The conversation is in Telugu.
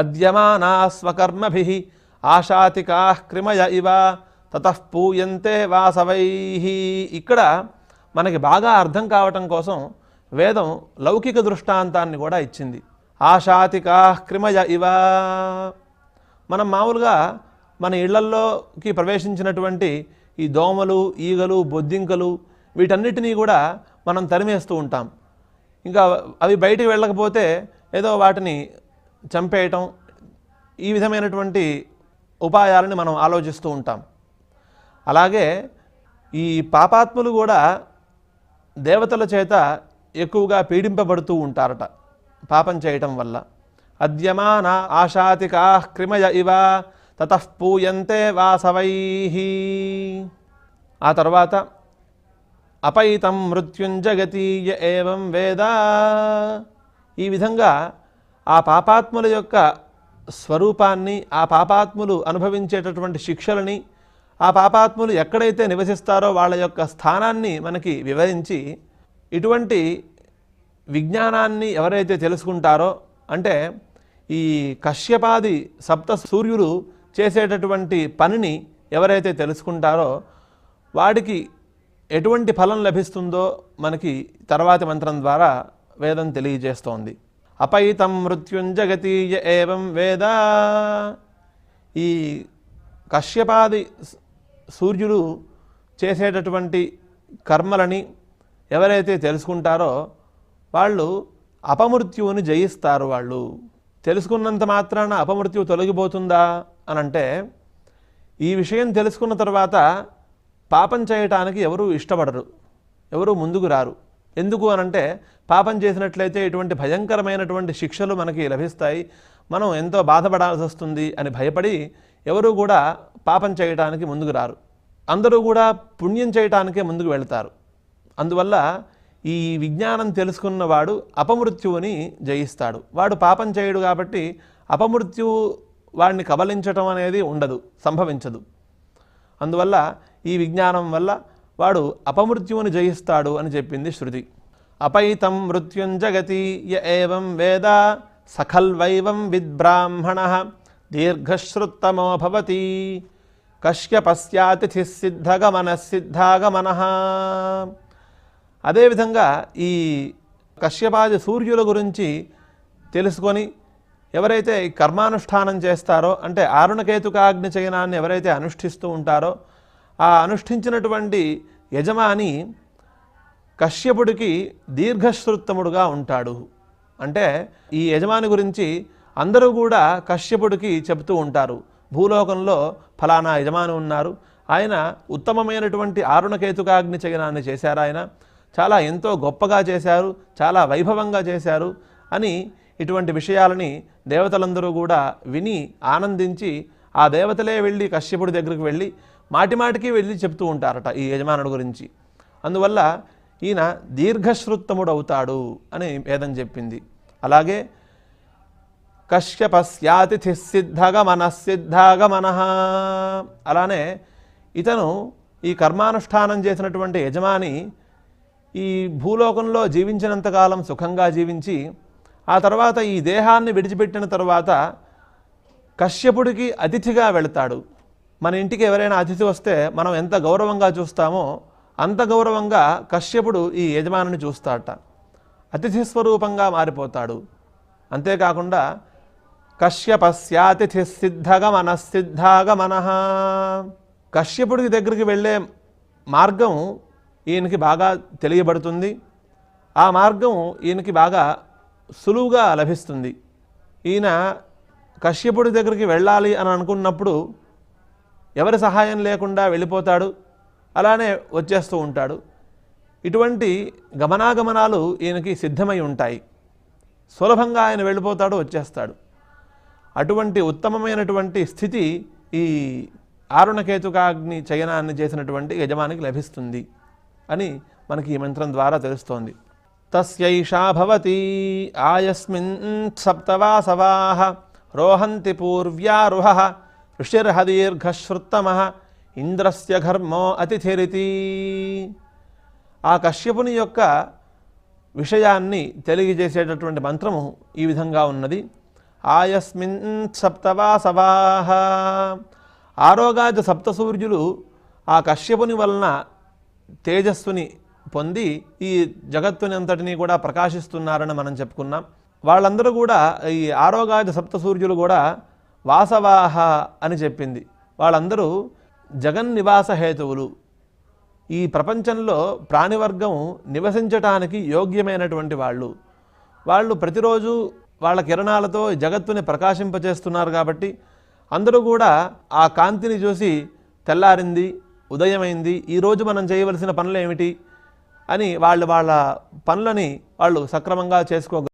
అద్యమానా స్వకర్మభి ఆశాతికా క్రిమయ ఇవ తతః పూయంతే వాసవై. ఇక్కడ మనకి బాగా అర్థం కావటం కోసం వేదం లౌకిక దృష్టాంతాన్ని కూడా ఇచ్చింది. ఆశాతికా క్రిమయ ఇవ. మనం మామూలుగా మన ఇళ్ళల్లోకి ప్రవేశించినటువంటి ఈ దోమలు ఈగలు బొద్దింకలు వీటన్నిటినీ కూడా మనం తరిమేస్తూ ఉంటాం. ఇంకా అవి బయటికి వెళ్ళకపోతే ఏదో వాటిని చంపేయటం ఈ విధమైనటువంటి ఉపాయాలని మనం ఆలోచిస్తూ ఉంటాం. అలాగే ఈ పాపాత్ములు కూడా దేవతల చేత ఎక్కువగా పీడింపబడుతూ ఉంటారట పాపం చేయటం వల్ల. అద్యమాన ఆశాతికా క్రిమయ ఇవ తతఃపూయంతే వాసవై. ఆ తర్వాత అపైతం మృత్యుంజగతీయ ఏవం వేద. ఈ విధంగా ఆ పాపాత్ముల యొక్క స్వరూపాన్ని ఆ పాపాత్ములు అనుభవించేటటువంటి శిక్షలని ఆ పాపాత్ములు ఎక్కడైతే నివసిస్తారో వాళ్ళ యొక్క స్థానాన్ని మనకి వివరించి ఇటువంటి విజ్ఞానాన్ని ఎవరైతే తెలుసుకుంటారో అంటే ఈ కశ్యపాది సప్త సూర్యులు చేసేటటువంటి పనిని ఎవరైతే తెలుసుకుంటారో వాడికి ఎటువంటి ఫలం లభిస్తుందో మనకి తర్వాతి మంత్రం ద్వారా వేదం తెలియజేస్తోంది. అపైతం మృత్యుంజగతీయ ఏవం వేద. ఈ కశ్యపాది సూర్యుడు చేసేటటువంటి కర్మలని ఎవరైతే తెలుసుకుంటారో వాళ్ళు అపమృత్యువుని జయిస్తారు వాళ్ళు. తెలుసుకున్నంత మాత్రాన అపమృత్యువు తొలగిపోతుందా అని అంటే ఈ విషయం తెలుసుకున్న తర్వాత పాపం చేయటానికి ఎవరు ఇష్టపడరు ఎవరు ముందుకు రారు. ఎందుకు అనంటే పాపం చేసినట్లయితే ఇటువంటి భయంకరమైనటువంటి శిక్షలు మనకి లభిస్తాయి. మనం ఎంతో బాధపడాల్సి వస్తుంది అని భయపడి ఎవరూ కూడా పాపం చేయటానికి ముందుకు రారు. అందరూ కూడా పుణ్యం చేయటానికే ముందుకు వెళ్తారు. అందువల్ల ఈ విజ్ఞానం తెలుసుకున్నవాడు అపమృత్యువుని జయిస్తాడు. వాడు పాపం చేయడు కాబట్టి అపమృత్యువు వాడిని కబలించటం అనేది ఉండదు సంభవించదు. అందువల్ల ఈ విజ్ఞానం వల్ల వాడు అపమృత్యువుని జయిస్తాడు అని చెప్పింది శృతి. అపైతం మృత్యుంజగతి య ఏవం వేద సఖల్వైవం విద్బ్రాహ్మణ దీర్ఘశ్రుత్తమో భవతి సిద్ధగమన సిద్ధాగమన. అదేవిధంగా ఈ కశ్యపాది సూర్యుల గురించి తెలుసుకొని ఎవరైతే కర్మానుష్ఠానం చేస్తారో అంటే ఆరుణకేతుకాగ్నిచయనాన్ని ఎవరైతే అనుష్ఠిస్తూ ఉంటారో ఆ అనుష్ఠించినటువంటి యజమాని కశ్యపుడికి దీర్ఘశ్రుత్తముడుగా ఉంటాడు. అంటే ఈ యజమాని గురించి అందరూ కూడా కశ్యపుడికి చెబుతూ ఉంటారు. భూలోకంలో ఫలానా యజమాని ఉన్నారు. ఆయన ఉత్తమమైనటువంటి ఆరుణకేతుకాగ్ని చయనాన్ని చేశారు ఆయన. చాలా ఎంతో గొప్పగా చేశారు. చాలా వైభవంగా చేశారు అని ఇటువంటి విషయాలని దేవతలందరూ కూడా విని ఆనందించి ఆ దేవతలే వెళ్ళి కశ్యపుడి దగ్గరికి వెళ్ళి మాటిమాటికి వెళ్ళి చెప్తూ ఉంటారట ఈ యజమానుడు గురించి. అందువల్ల ఈయన దీర్ఘశ్రుత్తముడు అవుతాడు అని వేదం చెప్పింది. అలాగే కశ్యపస్యాతిథి సిద్ధగమన సిద్ధగమన అలానే ఇతను ఈ కర్మానుష్ఠానం చేసినటువంటి యజమాని ఈ భూలోకంలో జీవించినంతకాలం సుఖంగా జీవించి ఆ తర్వాత ఈ దేహాన్ని విడిచిపెట్టిన తర్వాత కశ్యపుడికి అతిథిగా వెళతాడు. మన ఇంటికి ఎవరైనా అతిథి వస్తే మనం ఎంత గౌరవంగా చూస్తామో అంత గౌరవంగా కశ్యపుడు ఈ యజమానిని చూస్తాట అతిథి స్వరూపంగా మారిపోతాడు. అంతేకాకుండా కశ్యపస్యాతిథి సిద్ధగమన సిద్ధాగమన. కశ్యపుడికి దగ్గరికి వెళ్ళే మార్గం ఈయనకి బాగా తెలియబడుతుంది. ఆ మార్గం ఈయనకి బాగా సులువుగా లభిస్తుంది. ఈయన కశ్యపుడి దగ్గరికి వెళ్ళాలి అని అనుకున్నప్పుడు ఎవరి సహాయం లేకుండా వెళ్ళిపోతాడు అలానే వచ్చేస్తూ ఉంటాడు. ఇటువంటి గమనాగమనాలు ఈయనకి సిద్ధమై ఉంటాయి. సులభంగా ఆయన వెళ్ళిపోతాడు వచ్చేస్తాడు. అటువంటి ఉత్తమమైనటువంటి స్థితి ఈ ఆరుణకేతుకాగ్ని చయనాన్ని చేసినటువంటి యజమానికి లభిస్తుంది అని మనకి ఈ మంత్రం ద్వారా తెలుస్తోంది. తస్యైషా భవతి ఆయస్మిన్ సప్తవాసవాహ రోహంతి పూర్వ్యారుహ ఋషిర్హదీర్ఘశ్రుత్తమ ఇంద్రస్య ఘర్మో అతిథిరితి. ఆ కశ్యపుని యొక్క విషయాన్ని తెలియజేసేటటువంటి మంత్రము ఈ విధంగా ఉన్నది. ఆయస్మిన్ సప్తవా సవాహ సప్త సూర్యులు ఆ కశ్యపుని వలన తేజస్సుని పొంది ఈ జగత్తుని అంతటినీ కూడా ప్రకాశిస్తున్నారని మనం చెప్పుకున్నాం. వాళ్ళందరూ కూడా ఈ ఆరోగాజ సప్త సూర్యులు కూడా వాసవాహ అని చెప్పింది. వాళ్ళందరూ జగన్నివాస హేతువులు. ఈ ప్రపంచంలో ప్రాణివర్గం నివసించటానికి యోగ్యమైనటువంటి వాళ్ళు. వాళ్ళు ప్రతిరోజు వాళ్ళ కిరణాలతో జగత్తుని ప్రకాశింపచేస్తున్నారు కాబట్టి అందరూ కూడా ఆ కాంతిని చూసి తెల్లారింది ఉదయమైంది ఈరోజు మనం చేయవలసిన పనులు ఏమిటి అని వాళ్ళు వాళ్ళ పనులని వాళ్ళు సక్రమంగా చేసుకోగలరు